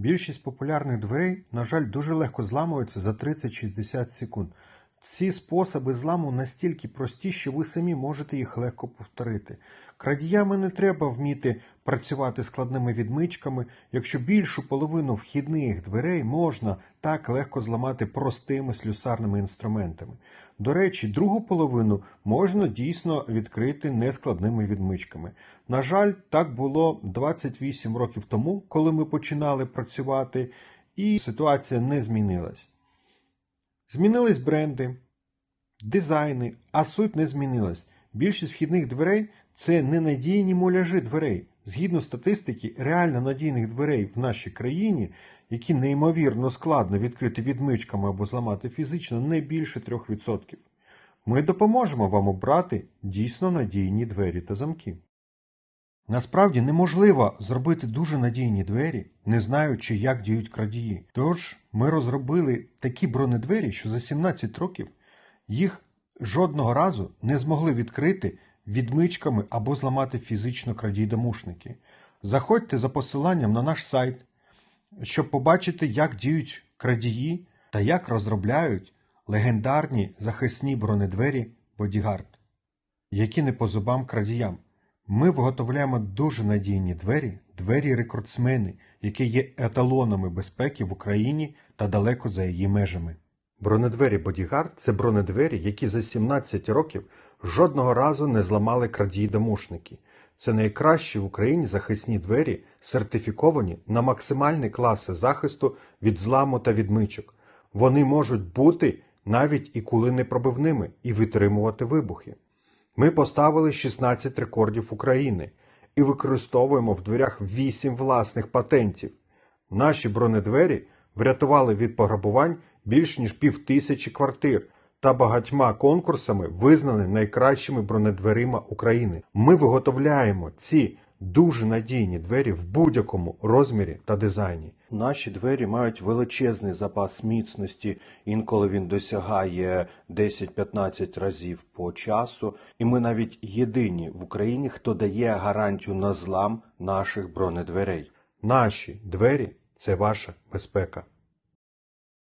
Більшість популярних дверей, на жаль, дуже легко зламуються за 30-60 секунд. Ці способи зламу настільки прості, що ви самі можете їх легко повторити. Крадіями не треба вміти працювати складними відмичками, якщо більшу половину вхідних дверей можна так легко зламати простими слюсарними інструментами. До речі, другу половину можна дійсно відкрити нескладними відмичками. На жаль, так було 28 років тому, коли ми починали працювати, і ситуація не змінилась. Змінились бренди, дизайни, а суть не змінилась. Більшість вхідних дверей це ненадійні муляжі дверей. Згідно статистики, реально надійних дверей в нашій країні, які неймовірно складно відкрити відмичками або зламати фізично, не більше 3%. Ми допоможемо вам обрати дійсно надійні двері та замки. Насправді неможливо зробити дуже надійні двері, не знаючи, як діють крадії. Тож ми розробили такі бронедвері, що за 17 років їх жодного разу не змогли відкрити відмичками або зламати фізично крадій-домушники. Заходьте за посиланням на наш сайт, щоб побачити, як діють крадії та як розробляють легендарні захисні бронедвері Bodyguard, які не по зубам крадіям. Ми виготовляємо дуже надійні двері, двері-рекордсмени, які є еталонами безпеки в Україні та далеко за її межами. Бронедвері Bodyguard – це бронедвері, які за 17 років жодного разу не зламали крадії-домушники. Це найкращі в Україні захисні двері, сертифіковані на максимальні класи захисту від зламу та відмичок. Вони можуть бути навіть і куленепробивними і витримувати вибухи. Ми поставили 16 рекордів України і використовуємо в дверях 8 власних патентів. Наші бронедвері врятували від пограбувань більш ніж півтисячі квартир та багатьма конкурсами визнані найкращими бронедверима України. Ми виготовляємо ці дуже надійні двері в будь-якому розмірі та дизайні. Наші двері мають величезний запас міцності, інколи він досягає 10-15 разів по часу, і ми навіть єдині в Україні, хто дає гарантію на злам наших бронедверей. Наші двері це ваша безпека.